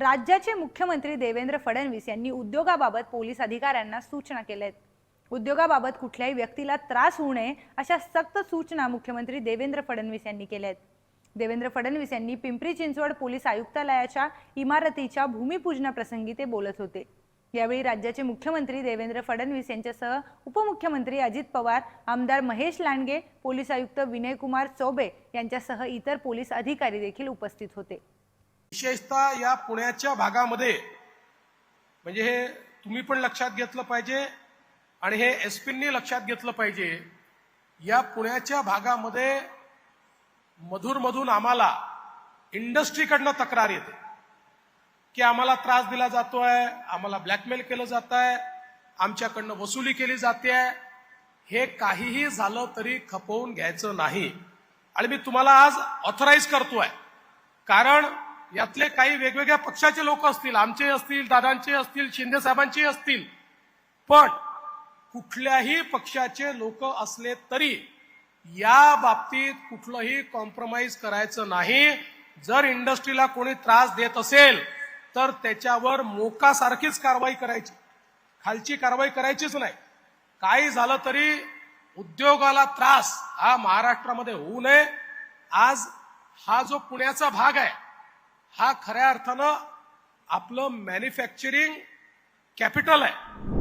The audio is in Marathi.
राज्याचे मुख्यमंत्री देवेंद्र फडणवीस यांनी उद्योगाबाबत पोलीस अधिकाऱ्यांना सूचना केल्या आहेत उद्योगाबाबत कुठल्याही व्यक्तीला त्रास होऊ नये अशा सक्त सूचना मुख्यमंत्री देवेंद्र फडणवीस यांनी केल्या आहेत देवेंद्र फडणवीस यांनी पिंपरी चिंचवड पोलीस आयुक्तालयाच्या इमारतीच्या भूमिपूजनाप्रसंगी ते बोलत होते. यावेळी राज्याचे मुख्यमंत्री देवेंद्र फडणवीस यांच्यासह उपमुख्यमंत्री अजित पवार आमदार महेश लांडगे पोलीस आयुक्त विनयकुमार चौबे यांच्यासह इतर पोलीस अधिकारी देखील उपस्थित होते. विशेषतः या पुण्याच्या भागामध्ये म्हणजे हे तुम्ही पण लक्षात घेतलं पाहिजे आणि हे एसपींनी लक्षात घेतलं पाहिजे या पुण्याच्या भागामध्ये मधून आम्हाला इंडस्ट्रीकडनं तक्रार येते. की आम्हाला त्रास दिला जातोय आम्हाला ब्लॅकमेल केलं जात आहे आमच्याकडनं वसुली केली जाते. हे काहीही झालं तरी खपवून घ्यायचं नाही. आणि मी तुम्हाला आज ऑथराईज करतोय. कारण यातले काही वेगवेगळ्या पक्षाचे लोक असतील आमचे असतील दादांचे असतील शिंदे साहेबांचे असतील. पण कुठल्याही पक्षाचे लोक असले तरी या बाबतीत कुठलंही कॉम्प्रोमाइज करायचं नाही. जर इंडस्ट्रीला कोणी त्रास देत असेल तर त्याच्यावर मोकासारखीच कारवाई करायची. खालची कारवाई करायचीच नाही. काही झालं तरी उद्योगाला त्रास हा महाराष्ट्रामध्ये होऊ नये. आज हा जो पुण्याचा भाग आहे हा खऱ्या अर्थानं आपलं मॅन्युफॅक्चरिंग कॅपिटल आहे.